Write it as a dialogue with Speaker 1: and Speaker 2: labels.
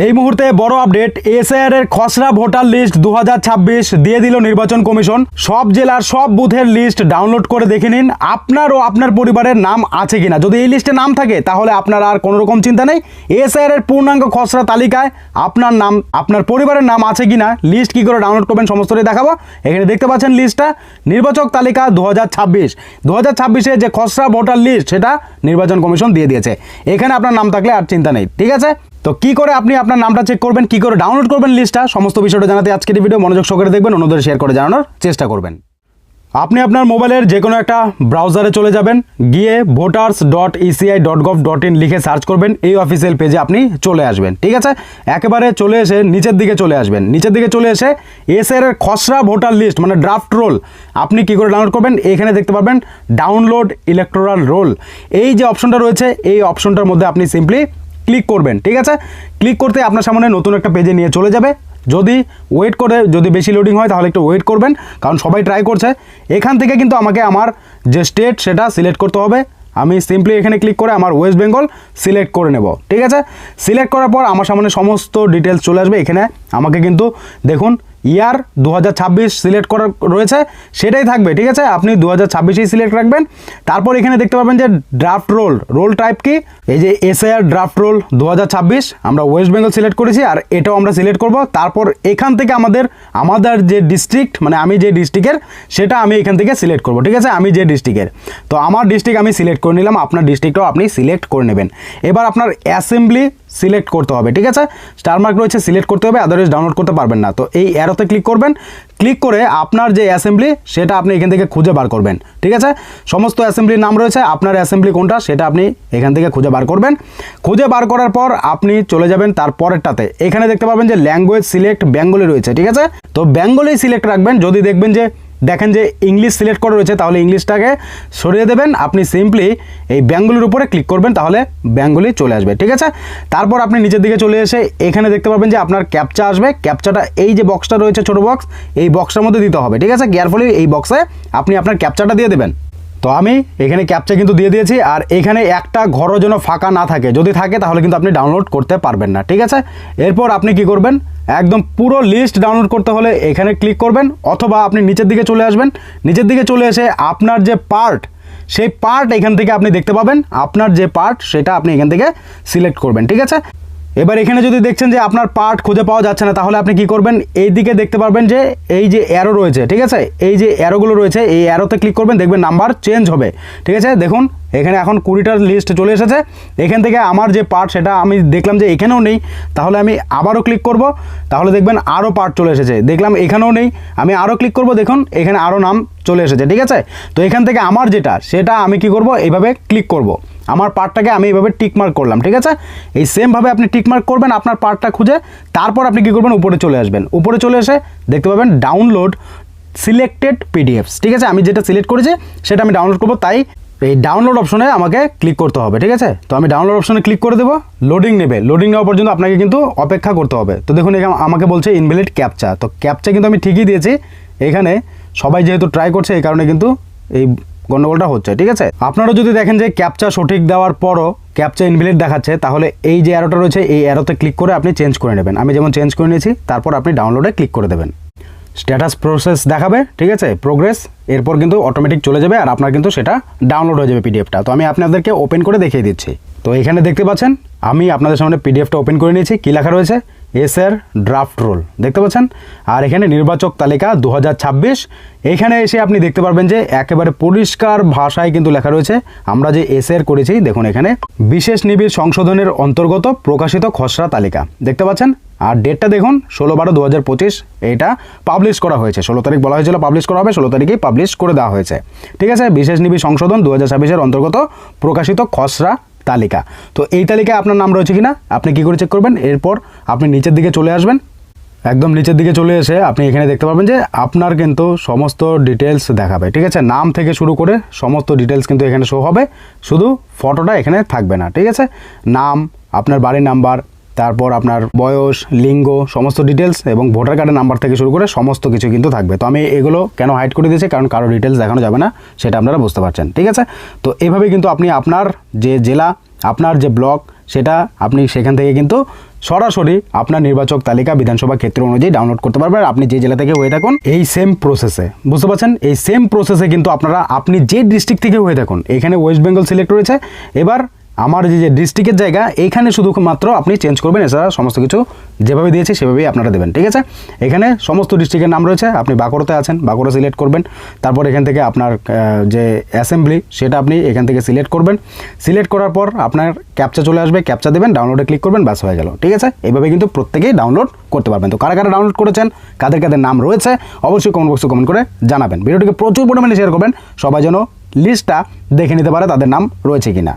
Speaker 1: এই মুহূর্তে বড় আপডেট এসআইআর এর খসড়া ভোটার লিস্ট দু হাজার ছাব্বিশ দিয়ে দিল নির্বাচন কমিশন। সব জেলার সব বুথের লিস্ট ডাউনলোড করে দেখে নিন, আপনার ও আপনার পরিবারের নাম আছে কিনা। যদি এই লিস্টে নাম থাকে, তাহলে আপনার আর কোনো রকম চিন্তা নেই। এসআইআর এর পূর্ণাঙ্গ খসড়া তালিকায় আপনার নাম, আপনার পরিবারের নাম আছে কিনা, লিস্ট কি করে ডাউনলোড করবেন সমস্তটাই দেখাবো। এখানে দেখতে পাচ্ছেন লিস্টটা, নির্বাচক তালিকা দু হাজার ছাব্বিশ। দু হাজার ছাব্বিশে যে খসড়া ভোটার লিস্ট, সেটা নির্বাচন কমিশন দিয়ে দিয়েছে। এখানে আপনার নাম থাকলে আর চিন্তা নেই, ঠিক আছে? তো কি করে আপনি আপনার নামটা চেক করবেন, কি করে ডাউনলোড করবেন লিস্টটা সমস্ত বিষয়টা জানাতে আজকের ভিডিও মনোযোগ সহকারে দেখবেন, অন্যদের শেয়ার করে জানানোর চেষ্টা করবেন। আপনি আপনার মোবাইলের যে কোনো একটা ব্রাউজারে চলে যাবেন, গিয়ে voters dot ECI dot gov dot in লিখে সার্চ করবেন, এই অফিসিয়াল পেজে আপনি চলে আসবেন, ঠিক আছে? একেবারে চলে এসে নিচের দিকে চলে আসবেন। নিচের দিকে চলে এসে এসের খসড়া ভোটার লিস্ট মানে ড্রাফট রোল আপনি কি করে ডাউনলোড করবেন? এখানে দেখতে পারবেন ডাউনলোড ইলেকট্রাল রোল এই যে অপশনটা রয়েছে, এই অপশনটার মধ্যে আপনি সিম্পলি ক্লিক করবেন, ঠিক আছে? ক্লিক করতে আপনার সামনে নতুন একটা পেজে নিয়ে চলে যাবে। যদি ওয়েট করে, যদি বেশি লোডিং হয়, তাহলে একটু ওয়েট করবেন, কারণ সবাই ট্রাই করছে। এখান থেকে কিন্তু আমাকে আমার যে স্টেট সেটা সিলেক্ট করতে হবে। আমি সিম্পলি এখানে ক্লিক করে আমার ওয়েস্ট বেঙ্গল সিলেক্ট করে নেব, ঠিক আছে? সিলেক্ট করার পর আমার সামনে সমস্ত ডিটেলস চলে আসবে এখানে। আমাকে কিন্তু দেখুন ইয়ার দু হাজার ছাব্বিশ সিলেক্ট করা রয়েছে, সেটাই থাকবে, ঠিক আছে? আপনি দু হাজার সিলেক্ট রাখবেন। তারপর এখানে দেখতে পাবেন যে ড্রাফট রোল রোল টাইপ কি? এই যে এসআইআর ড্রাফট রোল দু হাজার ছাব্বিশ, আমরা ওয়েস্ট বেঙ্গল সিলেক্ট করেছি আর এটাও আমরা সিলেক্ট করব। তারপর এখান থেকে আমাদের আমাদের যে ডিস্ট্রিক্ট মানে আমি যে ডিস্ট্রিক্টের সেটা আমি এখান থেকে সিলেক্ট করব, ঠিক আছে? আমি যে ডিস্ট্রিক্টের তো আমার ডিস্ট্রিক্ট আমি সিলেক্ট করে নিলাম, আপনার ডিস্ট্রিক্টও আপনি সিলেক্ট করে নেবেন। এবার আপনার অ্যাসেম্বলি সিলেক্ট করতে হবে, ঠিক আছে? স্টার মার্ক রয়েছে, সিলেক্ট করতে হবে আদারওয়াইজ ডাউনলোড করতে পারবেন না। তো এই অ্যারোতে ক্লিক করবেন ক্লিক করে আপনার যে অ্যাসেম্বলি সেটা আপনি এখান থেকে খুঁজে বার করবেন, ঠিক আছে? সমস্ত অ্যাসেম্বলির নাম রয়েছে, আপনার অ্যাসেম্বলি কোনটা, সেটা আপনি এখান থেকে খুঁজে বার করবেন। খুঁজে বার করার পর আপনি চলে যাবেন তার পরেরটাতে। এখানে দেখতে পাবেন যে ল্যাঙ্গুয়েজ সিলেক্ট বেঙ্গলি রয়েছে, ঠিক আছে? তো বেঙ্গলি সিলেক্ট রাখবেন, যদি দেখবেন যে দেখেন যে ইংলিশ সিলেক্ট করা রয়েছে, তাহলে ইংলিশটাকে সরিয়ে দেবেন। আপনি সিম্পলি এই ব্যাঙ্গুলির উপরে ক্লিক করবেন, তাহলে ব্যাঙ্গুলি চলে আসবে, ঠিক আছে? তারপর আপনি নিচের দিকে চলে এসে এখানে দেখতে পাবেন যে আপনার ক্যাপচা আসবে। ক্যাপচাটা এই যে বক্সটা রয়েছে ছোটো বক্স এই বক্সটার মধ্যে দিতে হবে, ঠিক আছে? কেয়ারফুলি এই বক্সে আপনি আপনার ক্যাপচাটা দিয়ে দেবেন। তো আমি এখানে ক্যাপচা কিন্তু দিয়ে দিয়েছি, আর এখানে একটা ঘরও যেন ফাঁকা না থাকে। যদি থাকে, তাহলে কিন্তু আপনি ডাউনলোড করতে পারবেন না, ঠিক আছে? এরপর আপনি কি করবেন? একদম পুরো লিস্ট ডাউনলোড করতে হলে এখানে ক্লিক করবেন, অথবা আপনি নিচের দিকে চলে আসবেন। নিচের দিকে চলে এসে আপনার যে পার্ট সেই পার্ট এখান থেকে আপনি দেখতে পাবেন। আপনার যে পার্ট সেটা আপনি এখান থেকে সিলেক্ট করবেন, ঠিক আছে? এবার এখানে যদি দেখছেন যে আপনার পার্ট খুঁজে পাওয়া যাচ্ছে না, তাহলে আপনি কি করবেন? এই দিকে দেখতে পারবেন যে এই যে অ্যারো রয়েছে, ঠিক আছে? এই যে অ্যারোগুলো রয়েছে, এই অ্যারোতে ক্লিক করবেন, দেখবেন নাম্বার চেঞ্জ হবে, ঠিক আছে? দেখুন, এখানে এখন কুড়িটার লিস্ট চলে এসেছে। এখান থেকে আমার যে পার্ট সেটা আমি দেখলাম যে এখানেও নেই, তাহলে আমি আবারও ক্লিক করব। তাহলে দেখবেন আরও পার্ট চলে এসেছে। দেখলাম এখানেও নেই, আমি আরও ক্লিক করব, দেখুন, এখানে আরও নাম চলে এসেছে, ঠিক আছে? তো এখান থেকে আমার যেটা, সেটা আমি কি করব? এইভাবে ক্লিক করব। আমার পার্টটাকে আমি এইভাবে টিকমার্ক করলাম, ঠিক আছে? এই সেমভাবে আপনি টিকমার্ক করবেন আপনার পার্টটা খুঁজে, তারপর আপনি কী করবেন? উপরে চলে আসবেন। উপরে চলে এসে দেখতে পাবেন ডাউনলোড সিলেক্টেড পিডিএফস ঠিক আছে? আমি যেটা সিলেক্ট করেছি, সেটা আমি ডাউনলোড করব, তাই এই ডাউনলোড অপশনে আমাকে ক্লিক করতে হবে, ঠিক আছে? তো আমি ডাউনলোড অপশনে ক্লিক করে দেবো লোডিং নেবে। লোডিং নেওয়া পর্যন্ত আপনাকে কিন্তু অপেক্ষা করতে হবে। তো দেখুন, এখানে আমাকে বলছে ইনভ্যালিড ক্যাপচা তো ক্যাপচা কিন্তু আমি ঠিকই দিয়েছি। এখানে সবাই যেহেতু ট্রাই করছে, এই কারণে কিন্তু এই গন্ডগোলটা হচ্ছে, ঠিক আছে? আপনারা যদি দেখেন যে ক্যাপচা সঠিক দেওয়ার পরও ক্যাপচা ইনভ্যালিড দেখাচ্ছে, তাহলে এই যে অ্যারোটা রয়েছে, এই অ্যারোতে ক্লিক করে আপনি চেঞ্জ করে নেবেন। আমি যেমন চেঞ্জ করে নিয়েছি, তারপর আপনি ডাউনলোডে ক্লিক করে দেবেন। স্ট্যাটাস প্রসেস দেখাবে, ঠিক আছে? প্রোগ্রেস এরপর কিন্তু অটোমেটিক চলে যাবে আর আপনার কিন্তু সেটা ডাউনলোড হয়ে যাবে পিডিএফটা তো আমি আপনাদেরকে ওপেন করে দেখিয়ে দিচ্ছি। তো এখানে দেখতে পাচ্ছেন, আমি আপনাদের সামনে পিডিএফটা ওপেন করে নিয়েছি। কী লেখা রয়েছে? এস এর ড্রাফট রোল দেখতে পাচ্ছেন? আর এখানে নির্বাচক তালিকা দু হাজার ছাব্বিশ। এখানে এসে আপনি দেখতে পারবেন যে একেবারে পরিষ্কার ভাষায় কিন্তু লেখা রয়েছে। আমরা যে এস এর করেছি, দেখুন এখানে। বিশেষ নিবিড় সংশোধনের অন্তর্গত প্রকাশিত খসড়া তালিকা। দেখতে পাচ্ছেন? আর ডেটটা দেখুন, ষোলো বারো দু হাজার পঁচিশ এটা পাবলিশ করা হয়েছে। ষোলো তারিখ বলা হয়েছিল পাবলিশ করা হবে, ষোলো তারিখেই পাবলিশ করে দেওয়া হয়েছে। ঠিক আছে? বিশেষ নিবি সংশোধন দু হাজার ছাব্বিশের অন্তর্গত প্রকাশিত খসড়া তালিকা। তো এই তালিকায় আপনার নাম রয়েছে কিনা, আপনি কি করে চেক করবেন? এরপর আপনি নিচের দিকে চলে আসবেন। একদম নিচের দিকে চলে এসে আপনি এখানে দেখতে পাবেন যে আপনার কিন্তু সমস্ত ডিটেলস দেখাবে। ঠিক আছে? নাম থেকে শুরু করে সমস্ত ডিটেলস কিন্তু এখানে শো হবে। শুধু ফটোটা এখানে থাকবে না। ঠিক আছে? নাম, আপনার বাড়ির নাম্বার তারপর আপনার বয়স, লিঙ্গ, সমস্ত ডিটেলস এবং ভোটার কার্ডের নাম্বার থেকে শুরু করে সমস্ত কিছু কিন্তু থাকবে। তো আমি এগুলো কেন হাইড করে দিয়েছি? কারণ কারও ডিটেলস দেখানো যাবে না, সেটা আপনারা বুঝতে পারছেন, ঠিক আছে? তো এভাবে কিন্তু আপনি আপনার যে জেলা, আপনার যে ব্লক সেটা আপনি সেখান থেকে কিন্তু সরাসরি আপনার নির্বাচক তালিকা বিধানসভা ক্ষেত্র অনুযায়ী ডাউনলোড করতে পারবেন। আপনি যে জেলা থেকে হয়ে থাকুন, এই সেম প্রসেসে বুঝতে পারছেন? এই সেম প্রসেসে কিন্তু আপনারা, আপনি যে ডিস্ট্রিক্ট থেকে হয়ে থাকুন, এখানে ওয়েস্ট বেঙ্গল সিলেক্ট রয়েছে এবার আমার যে ডিস্ট্রিক্টের জায়গা, এইখানে শুধুমাত্র আপনি চেঞ্জ করবেন, এছাড়া সমস্ত কিছু যেভাবে দিয়েছি সেভাবেই আপনারা দেবেন, ঠিক আছে? এখানে সমস্ত ডিস্ট্রিক্টের নাম রয়েছে, আপনি বাঁকুড়াতে আছেন, বাঁকুড়া সিলেক্ট করবেন, তারপর এখান থেকে আপনার যে অ্যাসেম্বলি সেটা আপনি এখান থেকে সিলেক্ট করবেন সিলেক্ট করার পর আপনার ক্যাপচা চলে আসবে ক্যাপচা দেবেন ডাউনলোডে ক্লিক করবেন, ব্যাস হয়ে গেল, ঠিক আছে? এইভাবে কিন্তু প্রত্যেকেই ডাউনলোড করতে পারবেন। তো কারা কারা ডাউনলোড করেছেন, কাদের কাদের নাম রয়েছে, অবশ্যই কমেন্ট বক্সে কমেন্ট করে জানাবেন। ভিডিওটিকে প্রচুর পরিমাণে শেয়ার করবেন, সবাই যেন লিস্টটা দেখে নিতে পারে তাদের নাম রয়েছে কিনা।